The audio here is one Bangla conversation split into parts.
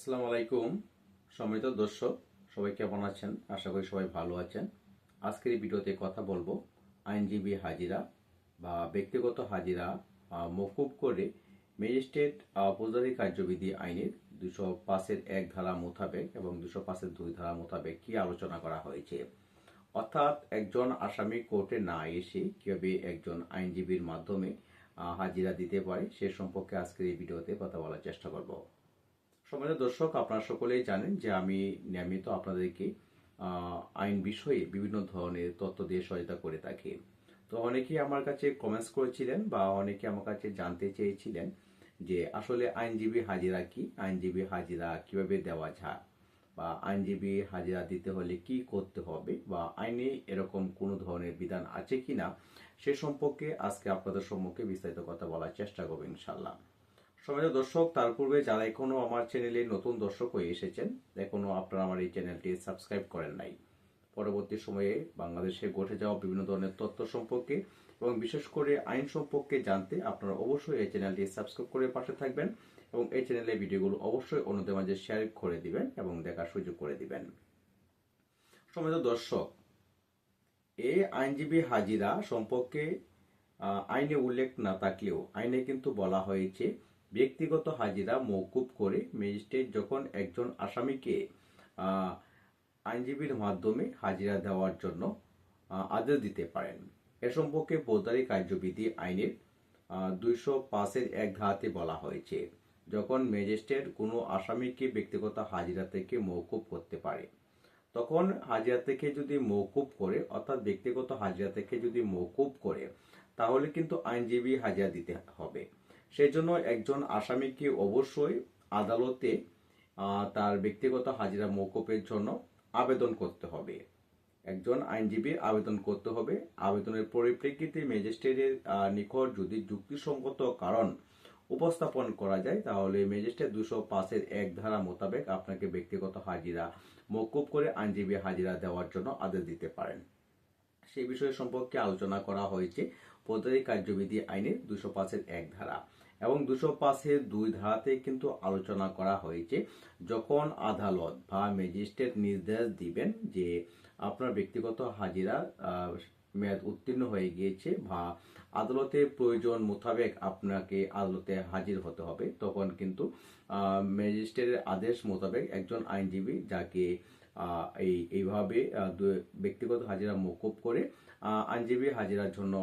আসসালামু আলাইকুম। সম্মানিত দর্শক, সবাই কেমন আছেন? আশা করি সবাই ভালো আছেন। আজকের এই ভিডিওতে কথা বলব আইনজীবী হাজিরা বা ব্যক্তিগত হাজিরা মকুব করে ম্যাজিস্ট্রেট ফৌজদারি কার্যবিধি আইনের দুশো পাঁচের এক ধারা মোতাবেক এবং দুশো পাঁচের দুই ধারা মোতাবেক কি আলোচনা করা হয়েছে। অর্থাৎ একজন আসামি কোর্টে না এসে কীভাবে একজন আইনজীবীর মাধ্যমে হাজিরা দিতে পারে সে সম্পর্কে আজকের এই ভিডিওতে কথা বলার চেষ্টা করব। সম্মানিত দর্শক, আপনারা সকলেই জানেন যে আমি নিয়মিত আপনাদেরকে আইন বিষয়ে বিভিন্ন ধরনের তথ্য দিয়ে সহায়তা করে থাকি। তো অনেকেই আমার কাছে কমেন্টস করেছিলেন বা অনেকে আমার কাছে জানতে চেয়েছিলেন যে আসলে আইনজীবী হাজিরা কি? আইনজীবী হাজিরা কীভাবে দেওয়া যায়? বা আইনজীবী হাজিরা দিতে হলে কি করতে হবে? বা আইনে এরকম কোনো ধরনের বিধান আছে কিনা? সে সম্পর্কে আজকে আপনাদের সম্মুখে বিস্তারিত কথা বলার চেষ্টা করব ইনশাল্লাহ সময় দর্শক, তার পূর্বে যারা এখনও আমার চ্যানেলে নতুন দর্শক হয়ে এসেছেন, এখনও আপনারা আমার এই চ্যানেলটি সাবস্ক্রাইব করেন নাই। পরবর্তী সময়ে বাংলাদেশে ঘটে যাওয়া বিভিন্ন ধরনের তথ্য সম্পর্কে এবং বিশেষ করে আইন সম্পর্কে জানতে আপনারা অবশ্যই এই চ্যানেলটি সাবস্ক্রাইব করে পাশে থাকবেন এবং এই চ্যানেলের ভিডিওগুলো অবশ্যই অন্যদের মাঝে শেয়ার করে দিবেন এবং দেখার সুযোগ করে দিবেন। সময় দর্শক এ আইনজীবী হাজিরা সম্পর্কে আইনে উল্লেখ না থাকলেও আইনে কিন্তু বলা হয়েছে ব্যক্তিগত হাজিরা মৌকুব করে ম্যাজিস্ট্রেট যখন একজন আসামিকে আইনজীবীর মাধ্যমে হাজিরা দেওয়ার জন্য আদেশ দিতে পারেন। এ সম্পর্কে ফৌজদারি কার্যবিধি আইনের দুইশো পাঁচের এক ধারাতে বলা হয়েছে, যখন ম্যাজিস্ট্রেট কোনো আসামিকে ব্যক্তিগত হাজিরা থেকে মৌকুব করতে পারে। তখন হাজিরা থেকে যদি মৌকুব করে, অর্থাৎ ব্যক্তিগত হাজিরা থেকে যদি মৌকুব করে, তাহলে কিন্তু আইনজীবী হাজিরা দিতে হবে। সেই জন্য একজন আসামিকে অবশ্যই আদালতে তার ব্যক্তিগত হাজিরা মৌকুবের জন্য আবেদন করতে হবে। একজন আইনজীবীর আবেদন করতে হবে। আবেদনের পরিপ্রেক্ষিতে ম্যাজিস্ট্রেটের নিকট যদি যুক্তিসঙ্গত কারণ উপস্থাপন করা যায়, তাহলে ম্যাজিস্ট্রেট দুশো পাঁচের এক ধারা মোতাবেক আপনাকে ব্যক্তিগত হাজিরা মৌকুব করে আইনজীবী হাজিরা দেওয়ার জন্য আদেশ দিতে পারেন। সেই বিষয় সম্পর্কে আলোচনা করা হয়েছে ফৌজদারি কার্যবিধি আইনের দুশো পাঁচের এক ধারা এবং দুশো পাঁচের দুই ধারাতে কিন্তু আলোচনা করা হয়েছে যখন আদালত বা ম্যাজিস্ট্রেট নির্দেশ দিবেন যে আপনার ব্যক্তিগত হাজিরা মেয়াদ উত্তীর্ণ হয়ে গিয়েছে বা আদালতের প্রয়োজন মোতাবেক আপনাকে আদালতে হাজির হতে হবে। তখন কিন্তু ম্যাজিস্ট্রেটের আদেশ মোতাবেক একজন আইনজীবী যাকে এই, এইভাবে ব্যক্তিগত হাজিরা মকুব করে আইনজীবী হাজিরার জন্য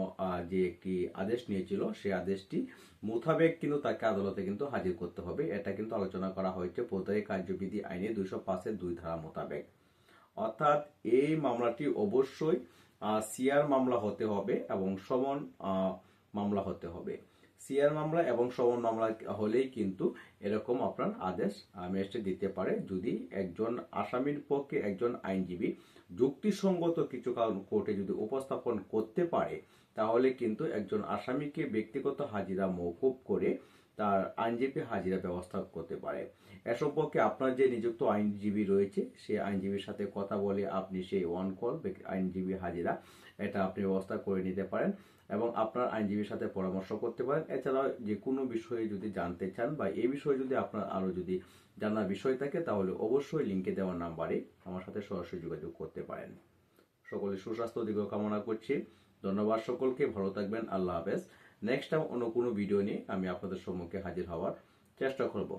যে একটি আদেশ নিয়েছিল সেই আদেশটি মোতাবেক কিন্তু তাকে আদালতে কিন্তু হাজির করতে হবে। এটা কিন্তু আলোচনা করা হয়েছে ফৌজদারি কার্যবিধি আইনে দুইশো পাঁচের দুই ধারা মোতাবেক। অর্থাৎ এই মামলাটি অবশ্যই সিআর মামলা হতে হবে এবং সমন মামলা হতে হবে। সিআর মামলা এবং সমন মামলা হলেই কিন্তু এরকম আপনার আদেশ ম্যাজিস্ট্রেট দিতে পারে যদি একজন আসামির পক্ষে একজন আইনজীবী যুক্তিসঙ্গত কিছু কারণ কোর্টে যদি উপস্থাপন করতে পারে, তাহলে কিন্তু একজন আসামিকে ব্যক্তিগত হাজিরা মৌকুব করে তার আইনজীবী হাজিরা ব্যবস্থা করতে পারে। এ সম্পর্কে আপনার যে নিযুক্ত আইনজীবী রয়েছে সেই আইনজীবীর সাথে কথা বলে আপনি সেই ওয়ান কল আইনজীবী হাজিরা, এটা আপনি ব্যবস্থা করে নিতে পারেন এবং আপনার আইনজীবীর সাথে পরামর্শ করতে পারেন। এছাড়াও যে কোনো বিষয়ে যদি জানতে চান বা এই বিষয়ে যদি আপনার আরও যদি জানার বিষয় থাকে, তাহলে অবশ্যই লিঙ্কে দেওয়া নাম্বারে আমার সাথে সরাসরি যোগাযোগ করতে পারেন। সকলে সুস্বাস্থ্য দীর্ঘ কামনা করছি। ধন্যবাদ সকলকে, ভালো থাকবেন, আল্লাহ হাফেজ। নেক্সট টাইম অন্য কোনো ভিডিও নিয়ে আমি আপনাদের সম্মুখে হাজির হওয়ার চেষ্টা করব।